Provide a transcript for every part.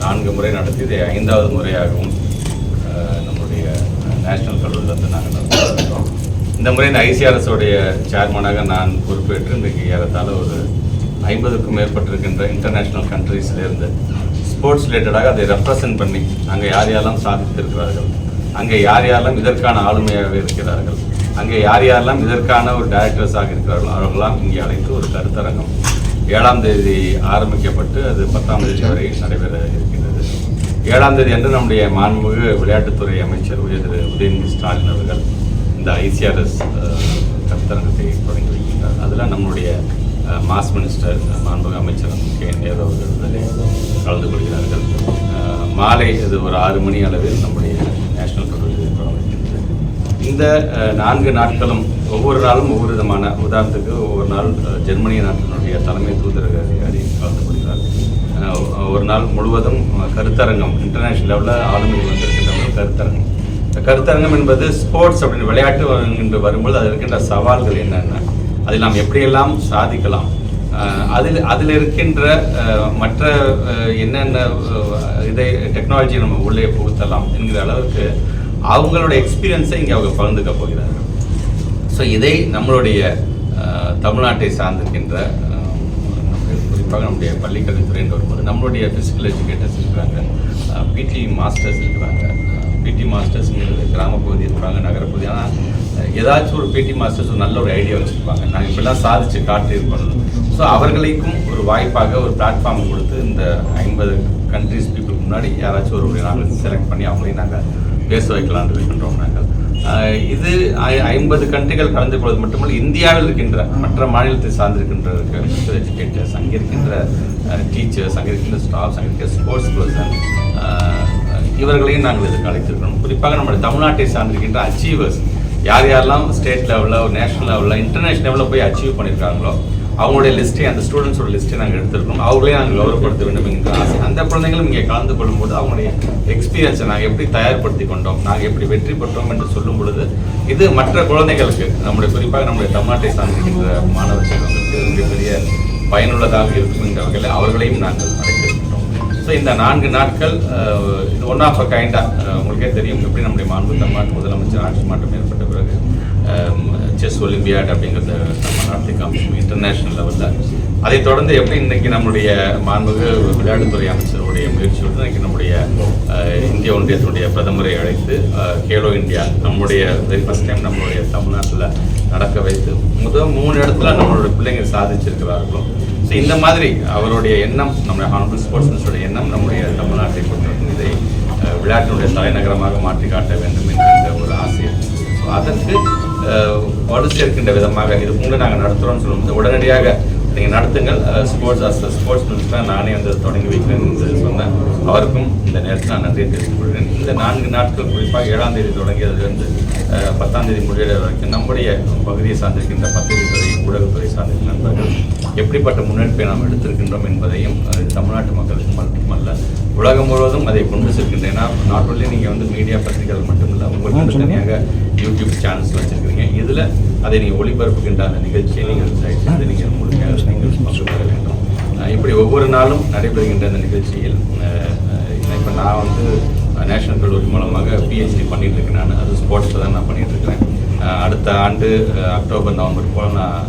நான்கு முறை நடத்தி ஐந்தாவது முறையாகவும் நம்முடைய நேஷனல் கல்லூரியில் வந்து நாங்கள் நடத்திருக்கோம் இந்த முறை இந்த ஐசிஆர்எஸோடைய சேர்மனாக நான் பொறுப்பேற்று இன்றைக்கு ஏறத்தாழ ஒரு ஐம்பதுக்கும் மேற்பட்டிருக்கின்ற இன்டர்நேஷ்னல் கண்ட்ரீஸ்லேருந்து ஸ்போர்ட்ஸ் ரிலேட்டடாக அதை ரெப்ரசன்ட் பண்ணி அங்கே யார் யாரெல்லாம் சாதித்திருக்கிறார்கள் அங்கே யார் யாரெல்லாம் இதற்கான ஆளுமையாக இருக்கிறார்கள் அங்கே யார் யாரெல்லாம் இதற்கான ஒரு டைரக்டர்ஸாக இருக்கிறார்களோ அவர்களெல்லாம் இங்கே அழைத்து ஒரு கருத்தரங்கம் ஏழாம் தேதி ஆரம்பிக்கப்பட்டு அது பத்தாம் தேதி வரை நடைபெற இருக்கின்றது. ஏழாம் தேதி அன்று நம்முடைய மாண்புமிகு விளையாட்டுத்துறை அமைச்சர் உயர் திரு உதயநிதி ஸ்டாலின் அவர்கள் இந்த ஐசிஆர்எஸ் கருத்தரங்கத்தை தொடங்கி வைக்கின்றார். அதில் நம்முடைய மாஸ் மினிஸ்டர் மாண்புமிகு அமைச்சர் கே. நேரு அவர்கள் அதில் கலந்து கொள்கிறார்கள். மாலை இது ஒரு ஆறு மணி அளவில் நம்முடைய நேஷனல் கல்லூரி இந்த நான்கு நாட்களும் ஒவ்வொரு நாளும் ஒவ்வொரு விதமான உதாரணத்துக்கு ஒவ்வொரு நாள் ஜெர்மனிய நாட்டினுடைய தலைமை தூதரக அதிகாரி கலந்து கொள்கிறார் ஒரு நாள் முழுவதும் கருத்தரங்கம் இன்டர்நேஷனல் லெவலில் ஆளுநர்கள் வந்திருக்கின்ற ஒரு கருத்தரங்கம். இந்த கருத்தரங்கம் என்பது ஸ்போர்ட்ஸ் அப்படின்னு விளையாட்டு என்று வரும்போது அதில் இருக்கின்ற சவால்கள் என்னென்ன அதில் நாம் எப்படியெல்லாம் சாதிக்கலாம் அதில் அதில் இருக்கின்ற மற்ற என்னென்ன இதை டெக்னாலஜி நம்ம உள்ளே புகுத்தலாம் என்கிற அளவுக்கு அவங்களோட எக்ஸ்பீரியன்ஸை இங்கே அவங்க பகிர்ந்துக்க போகிறார்கள் ஸோ இதை நம்மளுடைய தமிழ்நாட்டை சார்ந்திருக்கின்ற நம்முடைய குறிப்பாக நம்முடைய பள்ளிக்கல்வித்துறைன்னு வரும்போது நம்மளுடைய ஃபிசிக்கல் எஜுகேட்டர்ஸ் இருக்கிறாங்க. பிடி மாஸ்டர்ஸ் இருக்கிறாங்க. பிடி மாஸ்டர்ஸ்ங்கிறது கிராமப்பகுதி இருக்கிறாங்க நகரப்பகுதி ஆனால் ஏதாச்சும் ஒரு பிடி மாஸ்டர்ஸ் ஒரு நல்ல ஒரு ஐடியா வச்சுருப்பாங்க. நாங்கள் இப்படிலாம் சாதிச்சு காட்டியிருக்கணும் ஸோ அவர்களுக்கும் ஒரு வாய்ப்பாக ஒரு பிளாட்ஃபார்ம் கொடுத்து இந்த ஐம்பது கண்ட்ரிஸ் பீப்புளுக்கு முன்னாடி யாராச்சும் ஒரு நாங்கள் செலக்ட் பண்ணி அவங்களையும் நாங்கள் பேச வைக்கலாம்னு இருக்கின்றோம் நாங்கள் இது ஐ- ஐம்பது கண்ட்ரிகள் கலந்து கொள்வது மட்டுமல்ல இந்தியாவில் இருக்கின்ற மற்ற மாநிலத்தை சார்ந்திருக்கின்ற எஜுகேட்டர்ஸ் அங்கே இருக்கின்ற டீச்சர்ஸ் அங்கே இருக்கின்ற ஸ்டாஃப்ஸ் அங்கே இருக்கிற ஸ்போர்ட்ஸ் பர்சன் இவர்களையும் நாங்கள் இதுக்கு அழைத்திருக்கிறோம் குறிப்பாக நம்முடைய தமிழ்நாட்டை சார்ந்திருக்கின்ற அச்சீவர்ஸ் யார் யாரெல்லாம் ஸ்டேட் லெவலில் நேஷனல் லெவலில் இன்டர்நேஷனல் லெவலில் போய் அச்சீவ் பண்ணியிருக்காங்களோ அவங்களுடைய லிஸ்ட்டை அந்த ஸ்டூடெண்ட்ஸோட லிஸ்ட்டை நாங்கள் எடுத்திருக்கோம். அவங்களையும் நாங்கள் கௌரவப்படுத்த வேண்டும் என்கிற ஆசை. அந்த குழந்தைகளும் இங்கே கலந்து கொள்ளும்போது அவங்களுடைய எக்ஸ்பீரியன்ஸை நாங்கள் எப்படி தயார்படுத்தி கொண்டோம் நாங்கள் எப்படி வெற்றி பெற்றோம் என்று சொல்லும் பொழுது இது மற்ற குழந்தைகளுக்கு நம்முடைய குறிப்பாக நம்முடைய தமிழ்நாட்டை சார்ந்திருக்கின்ற மாணவர்களுக்கு மிகப்பெரிய பயனுள்ளதாக இருக்கும் என்ற வகையில் அவர்களையும் நாங்கள் அழைத்திருக்கின்றோம் ஸோ இந்த நான்கு நாட்கள் இது ஒன் ஆஃப் அ கைண்டாக உங்களுக்கே தெரியும் எப்படி நம்முடைய மாண்பு தமிழ்நாட்டு முதலமைச்சர் ஆட்சி மாற்றம் ஏற்பட்ட பிறகு செஸ் ஒலிம்பியாட் அப்படிங்கிறத நம்ம நடத்தி காமிச்சோம் இன்டர்நேஷ்னல் லெவலில் அதைத் தொடர்ந்து எப்படி இன்றைக்கி நம்முடைய மாண்புமிகு விளையாட்டுத்துறை அமைச்சருடைய முயற்சியோடு இன்றைக்கி நம்முடைய இந்திய ஒன்றியத்தினுடைய பிரதமரை அழைத்து கேலோ இந்தியா நம்முடைய வெரி ஃபஸ்ட் டைம் நம்மளுடைய தமிழ்நாட்டில் நடக்க வைத்து முதல் மூணு இடத்துல நம்மளுடைய பிள்ளைங்க சாதிச்சிருக்கிறார்களோ ஸோ இந்த மாதிரி அவருடைய எண்ணம் நம்முடைய ஹானபிள் ஸ்போர்ட்ஸ் மினிஸ்டருடைய எண்ணம் நம்முடைய தமிழ்நாட்டை பொறுத்தவரைக்கும் இதை விளையாட்டினுடைய தலைநகரமாக மாற்றி காட்ட வேண்டும் என்கின்ற ஒரு ஆசை. ஸோ அதற்கு வலு சேர்க்கின்ற விதமாக இது முன்னே நாங்கள் நடத்துகிறோம்னு சொல்லும்போது உடனடியாக நீங்கள் நடத்துங்கள். ஸ்போர்ட்ஸ் அஸ் ஸ்போர்ட்ஸ் மினிஸ்டராக நானே வந்து தொடங்கி வைக்கிறேன் என்று சொன்னேன் அவருக்கும் இந்த நேரத்தில் நான் நன்றியை தெரிவித்துக் கொள்கிறேன். இந்த நான்கு நாட்கள் குறிப்பாக ஏழாம் தேதி தொடங்கியதிலிருந்து பத்தாம் தேதி முடிகிற வரைக்கும் நம்முடைய பகுதியை சார்ந்திருக்கின்ற பத்திரிகைத்துறை ஊடகத்துறை சார்ந்திருக்கின்ற நண்பர்கள் எப்படிப்பட்ட முன்னெடுப்பை நாம் எடுத்திருக்கின்றோம் என்பதையும் தமிழ்நாட்டு மக்களுக்கு மட்டுமல்ல உலகம் முழுவதும் அதை கொண்டு செல்கின்றேன். நாட் ஒன்லி நீங்கள் வந்து மீடியா பத்திரிகைகள் மட்டுமில்ல உங்களுக்கு தனியாக யூடியூப் சேனல்ஸ் வச்சுருக்கீங்க. இதில் அதை நீங்கள் ஒளிபரப்புகின்ற அந்த நிகழ்ச்சியை நீங்கள் தயவுசெய்து நீங்கள் முழுமையாக நீங்கள் பங்கு பெற வேண்டும். இப்படி ஒவ்வொரு நாளும் நடைபெறுகின்ற அந்த நிகழ்ச்சியில் இப்போ நான் வந்து நேஷனல் கல்லூரி மூலமாக பிஹெச்டி பண்ணிகிட்டு இருக்கேன் நான். அது ஸ்போர்ட்ஸில் தான் நான் பண்ணிகிட்டு இருக்கிறேன். அடுத்த ஆண்டு அக்டோபர் நவம்பர் போல் நான்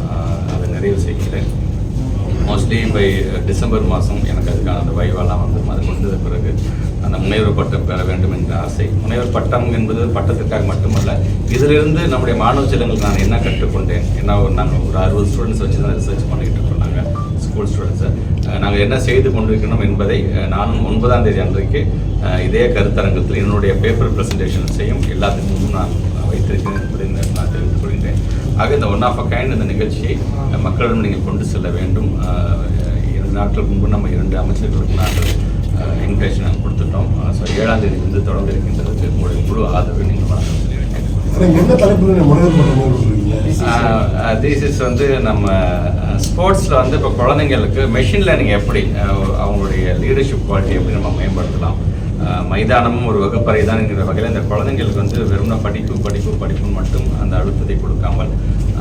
அதை நிறைவு செய்கிறேன். மோஸ்ட்லி பை டிசம்பர் மாதம் எனக்கு அதுக்கான அந்த வைவாலாம் வந்து அது முடிந்தது பிறகு அந்த முனைவர் பட்டம் பெற வேண்டும் என்ற ஆசை. முனைவர் பட்டம் என்பது பட்டத்திற்காக மட்டுமல்ல இதிலிருந்து நம்முடைய மாணவ செல்லங்களுக்கு நான் என்ன கற்றுக்கொண்டேன்? என்ன ஒரு நாங்கள் ஒரு அறுபது ஸ்டூடெண்ட்ஸ் வச்சு தான் ரிசர்ச் பண்ணிக்கிட்டு இருக்கோம் நாங்கள் ஸ்கூல் ஸ்டூடெண்ட்ஸை நாங்கள் என்ன செய்து கொண்டிருக்கணும் என்பதை நானும் ஒன்பதாம் தேதி அன்றைக்கு இதே கருத்தரங்கத்தில் என்னுடைய பேப்பர் ப்ரெசன்டேஷன்ஸையும் எல்லாத்துக்கும் நான் வைத்திருக்கிறேன் என்பதை நான் தெரிவித்துக் கொள்கிறேன் ஆக இந்த ஒன் ஆஃப் அ கைண்ட் இந்த நிகழ்ச்சியை மக்களிடம் நீங்கள் கொண்டு செல்ல வேண்டும். இரண்டு நாட்களுக்கு முன்பு நம்ம இரண்டு அமைச்சர்களுக்கு நாங்கள் இன்விடேஷன் நாங்கள் கொடுத்துட்டோம். ஸோ ஏழாம் தேதி வந்து தொடர்ந்து இருக்கின்றதுக்கு உங்களுடைய முழு ஆதரவை நீங்கள் வழங்க சொல்லி திஸ் இஸ் வந்து நம்ம ஸ்போர்ட்ஸில் வந்து இப்போ குழந்தைங்களுக்கு மெஷின் லேர்னிங் எப்படி அவங்களுடைய லீடர்ஷிப் குவாலிட்டி எப்படி நம்ம மேம்படுத்தலாம்? மைதானமும் ஒரு வகுப்பறை தான் என்கிற வகையில் இந்த குழந்தைங்களுக்கு வந்து வெறும்னா படிப்பு படிப்பு படிப்புன்னு மட்டும் அந்த அழுத்தத்தை கொடுக்காமல்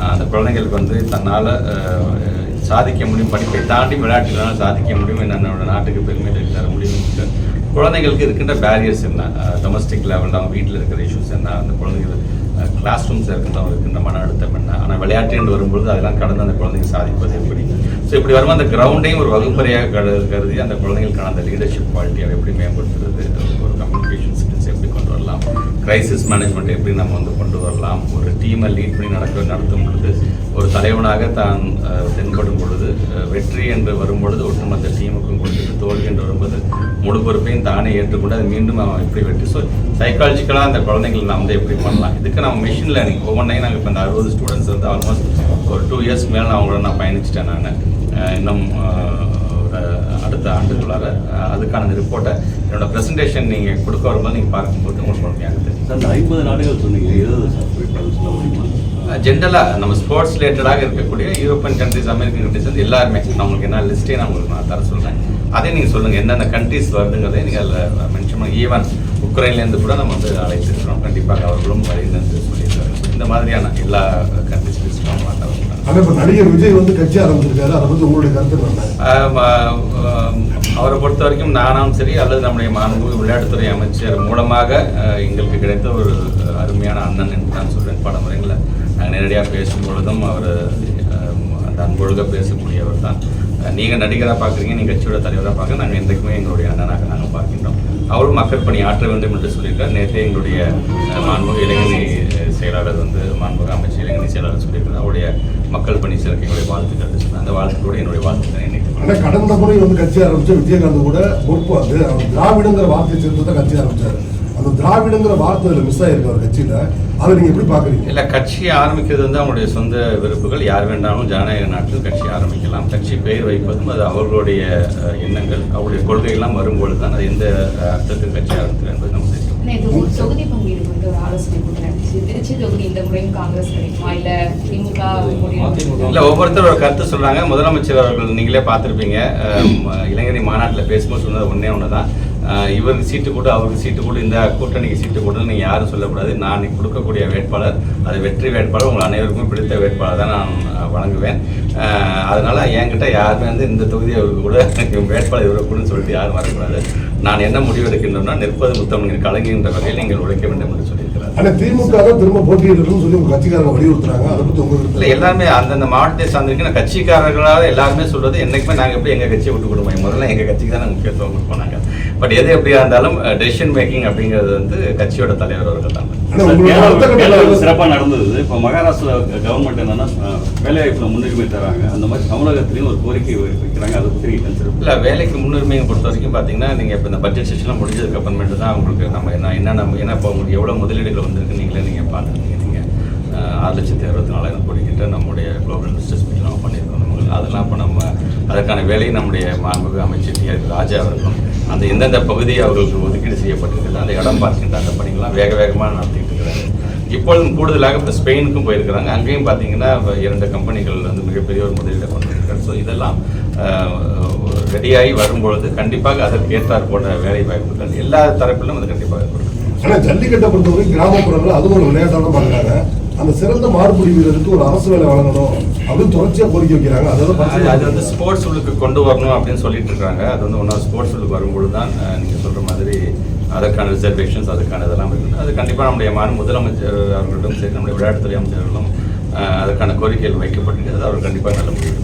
அந்த குழந்தைங்களுக்கு வந்து தன்னால் சாதிக்க முடியும் படிப்பை தாண்டி விளையாட்டுகளால் சாதிக்க முடியும் என்னோட நாட்டுக்கு பெருமை தர முடியும் குழந்தைகளுக்கு இருக்கின்ற பேரியர்ஸ் என்ன? டொமஸ்டிக் லெவலில் அவங்க வீட்டில் இருக்கிற இஷ்யூஸ் என்ன? அந்த குழந்தைகள் கிளாஸ் ரூம்ஸ் இருக்கின்றவங்க இருக்கின்ற மன அழுத்தம் என்ன? ஆனால் விளையாட்டு வரும்பொழுது அதெல்லாம் கடந்து அந்த குழந்தைங்க சாதிப்பது எப்படி? ஸோ இப்படி வரும்போது அந்த கிரவுண்டையும் ஒரு வகுப்பறையாக கருதி அந்த குழந்தைகளுக்கான அந்த லீடர்ஷிப் குவாலிட்டியை எப்படி மேம்படுத்துறது? ஒரு கம்யூனிகேஷன் ஸ்கில்ஸ் எப்படி கொண்டு வரலாம்? கிரைசிஸ் மேனேஜ்மெண்ட் எப்படி நம்ம வந்து கொண்டு வரலாம்? ஒரு டீமை லீட் பண்ணி நடக்க நடத்தும் பொழுது ஒரு தலைவனாக தான் தென்படும் பொழுது வெற்றி என்று வரும்பொழுது ஒட்டுமொத்த டீமுக்கும் கொடுத்துட்டு தோல்வி என்று வரும்போது முழு பொறுப்பையும் தானே ஏற்றுக்கொண்டு அது மீண்டும் அவன் எப்படி வெற்றி ஸோ சைக்காலஜிக்கலாக அந்த குழந்தைங்களை நாம் வந்து எப்படி பண்ணலாம்? இதுக்கு நம்ம மிஷின் லேர்னிங் ஒவ்வொன்றையும் நாங்கள் இப்போ இந்த அறுபது ஸ்டூடெண்ட்ஸ் வந்து ஆல்மோஸ்ட் ஒரு டூ இயர்ஸ் மேலே நான் அவங்களோட நான் பயணிச்சிட்டேன் நான். இன்னும் அடுத்த ஆண்டுகளால் அஹ், அதுக்கான ரிப்போர்ட்டை என்னோட ப்ரெசன்டேஷன் நீங்கள் கொடுக்க வரும்போது நீங்கள் பார்க்கும்போது உங்களுக்கு முழுமையாக தெரியும் சார் ஐம்பது நாடுகள் சொன்னீங்க குறிப்பாக சொல்ல முடியுமா? ஜென்ரலாக நம்ம ஸ்போர்ட்ஸ் ரிலேட்டடாக இருக்கக்கூடிய யூரோப்பியன் கண்ட்ரிஸ் அமெரிக்கன் கண்ட்ரிஸ் வந்து எல்லாருமே நான் உங்களுக்கு என்ன லிஸ்ட்டே நான் உங்களுக்கு நான் தர சொல்கிறேன் அதே நீங்கள் சொல்லுங்கள் எந்தெந்த கண்ட்ரிஸ் வருதுங்கிறதை நீங்கள் அதில் மென்ஷன் பண்ணி ஈவன் உக்ரைன்லேருந்து கூட நம்ம வந்து அழைத்திருக்கிறோம். கண்டிப்பாக அவர்களும் வருகிறது சொல்லியிருக்காங்க இந்த மாதிரியான எல்லா ஆனால் இப்போ நடிகர் விஜய் வந்து கட்சி ஆரம்பிச்சிருக்காரு. அதை பற்றி உங்களுடைய கருத்து அவரை பொறுத்த வரைக்கும் நானும் சரி அல்லது நம்முடைய மாண்புமிகு விளையாட்டுத்துறை அமைச்சர் மூலமாக எங்களுக்கு கிடைத்த ஒரு அருமையான அண்ணன் என்று நான் சொல்கிறேன் பல முறைகளில் நாங்கள் நேரடியாக பேசும் பொழுதும் அவர் அந்த அன்பொழுக பேசக்கூடியவர் தான். நீங்கள் நடிகராக பார்க்குறீங்க நீங்கள் கட்சியோட தலைவராக பார்க்க நாங்கள் என்றைக்குமே எங்களுடைய அண்ணனாக நாங்கள் பார்க்கின்றோம். அவரும் மக்கள் பணி ஆற்ற வேண்டும் என்று சொல்லியிருக்கார். நேற்றே எங்களுடைய அஹ், மாண்புமிகு செயலாளர் வந்து மாண்புமிகு அமைச்சர் இளைஞனி செயலாளர் சொல்லியிருக்கிறார் அவருடைய மக்கள் பணி சிறக்க எங்களுடைய வாழ்த்துக்கள் அந்த வாழ்த்துக்களோடு என்னுடைய வாழ்த்துக்களை இணைத்து ஆனால் கடந்த முறை வந்து கட்சி ஆரம்பிச்ச விஜயகாந்த் கூட பொறுப்பு வந்து அவர் திராவிடங்கிற வார்த்தையை சேர்த்து தான் கட்சி ஆரம்பிச்சாரு. அந்த திராவிடங்கிற வார்த்தை அதுல மிஸ் ஆயிருக்கு அவர் கட்சியில. அதை நீங்க எப்படி பாக்குறீங்க இல்ல கட்சி ஆரம்பிக்கிறது வந்து அவங்களுடைய சொந்த விருப்புகள். யார் வேண்டாலும் ஜனநாயக நாட்டில் கட்சி ஆரம்பிக்கலாம். கட்சி பெயர் வைப்பதும் அது அவர்களுடைய எண்ணங்கள். அவருடைய கொள்கையெல்லாம் வரும்பொழுது தான் அது எந்த அர்த்தத்தில் கட்சி ஆரம்பிக்கிறது என்பது நமக்கு தெரியும். தொகுதி பங்கீடு குறித்து ஒரு ஆலோசனை திருச்சி தொகுதி இந்த முறையும் காங்கிரஸ் கிடைக்குமா இல்ல திமுக இல்ல ஒவ்வொருத்தரும் ஒரு கருத்து சொல்றாங்க. முதலமைச்சர் அவர்கள் நீங்களே பார்த்திருப்பீங்க. இளைஞரணி மாநாட்டில் பேசும்போது சொன்னது ஒண்ணே ஒன்று தான் இவருக்கு சீட்டு கூட அவருக்கு சீட்டு கூட இந்த கூட்டணிக்கு சீட்டு கூட நீங்க யாரும் சொல்லக்கூடாது. நான் கொடுக்கக்கூடிய வேட்பாளர் அது வெற்றி வேட்பாளர் உங்கள் அனைவருக்கும் பிடித்த வேட்பாளர் தான் நான் வழங்குவேன். அதனால என்கிட்ட யாருமே வந்து இந்த தொகுதி அவருக்கு கூட வேட்பாளர் இவருக்கு கூட சொல்லிட்டு யாரும் வரக்கூடாது. நான் என்ன முடிவெடுக்கின்றோம்னா நிற்பது முத்தமிழ் கலைஞர் வகையில் நீங்கள் உழைக்க வேண்டும் என்று சொல்லியிருக்கிறார். ஆனா திமுக தான் திரும்ப போட்டியிடணும்னு சொல்லி உங்க கட்சிக்காரங்க வலியுறுத்துறாங்க. அதை பத்தி உங்களுக்கு இல்ல எல்லாருமே அந்தந்த மாவட்டத்தை சார்ந்திருக்கிற கட்சிக்காரர்களாக எல்லாருமே சொல்றது என்னைக்குமே நாங்க எப்படி எங்க கட்சியை விட்டு கொடுப்போம் முதல்ல எங்க கட்சிக்கு தான் முக்கியத்துவம் கொடுப்போம் நாங்க. பட் எது எப்படியா இருந்தாலும் டெசிஷன் மேக்கிங் அப்படிங்கிறது வந்து கட்சியோட தலைவர் அவர்கள் தான். ஆனா சார், உங்களோட அடுத்த கேரளா- கட்ட கேரளாவில் தலைவர் சிறப்பா நடந்தது. இப்போ மகாராஷ்டிரா கவர்மெண்ட் என்னன்னா வேலைவாய்ப்புல முன்னுரிமை தராங்க. அந்த மாதிரி தமிழகத்திலையும் ஒரு கோரிக்கை வைக்கிறாங்க. அதை consider இல்ல வேலைக்கு முன்னுரிமையை பொறுத்த வரைக்கும் பாத்தீங்கன்னா நீங்க இப்ப இந்த பட்ஜெட் செஷன் முடிஞ்சதுக்கு அப்புறமேட்டு தான் உங்களுக்கு நம்ம என்ன என்ன நம்ம என்ன இப்போ உங்களுக்கு எவ்வளவு முதலீடுகள் வந்திருக்கு நீங்களே நீங்க பார்த்துருக்கீங்க நீங்க அஹ், ஆறு லட்சத்தி அறுபத்தி நாலாயிரம் கோடி கிட்ட நம்முடைய குளோபல் இன்வெஸ்டர்ஸ் மீட் நம்ம பண்ணியிருக்கோம் நம்ம அதெல்லாம் இப்போ நம்ம அதற்கான வேலையை நம்முடைய மாண்புமிகு அமைச்சர் டி. ராஜா அவர்களும் அந்த எந்தெந்த பகுதி அவர்களுக்கு ஒதுக்கீடு செய்யப்பட்டிருக்கிறது அந்த இடம் பார்க்கின்ற அந்த பணிகள்லாம் வேக வேகமாக நடத்திட்டு இருக்கிறாங்க. இப்பொழுதும் கூடுதலாக இப்போ ஸ்பெயினுக்கும் போயிருக்கிறாங்க. அங்கேயும் பார்த்தீங்கன்னா இரண்டு கம்பெனிகள் வந்து மிகப்பெரிய ஒரு முதலீடை கொண்டு ஸோ இதெல்லாம் ரெடியாகி வரும்பொழுது கண்டிப்பாக அதற்கு ஏற்றார் போன்ற வேலை வாய்ப்புகள் எல்லா தரப்பிலும் அது கண்டிப்பாக கொடுக்கும். ஆனால் ஜல்லிக்கட்டை பொறுத்தவரை கிராமப்புறங்கள் அதுவும் ஒரு விளையாட்டாக பார்க்குறாங்க அந்த சிறந்த மாடுபிடி வீரருக்கு ஒரு அரசு வேலை வழங்கணும் அப்படின்னு தொடர்ச்சியா கோரிக்கை வைக்கிறாங்க. அது அது வந்து அதாவது ஸ்போர்ட்ஸ் உள்ளுக்கு கொண்டு வரணும் அப்படின்னு சொல்லிட்டு இருக்காங்க. அது வந்து ஒன்றா ஸ்போர்ட்ஸ் உள்ளுக்கு வரும்பொழுது தான் அஹ், நீங்க சொல்ற மாதிரி அதற்கான ரிசர்வேஷன்ஸ் அதுக்கான இதெல்லாம் இருக்குது அது கண்டிப்பாக நம்முடைய மாநில முதலமைச்சர் அவர்களிடம் சரி நம்முடைய விளையாட்டுத்துறை அமைச்சர்களும் அதற்கான கோரிக்கைகள் வைக்கப்பட்டிருக்கிறது. அவர் கண்டிப்பாக நல்ல முடிவு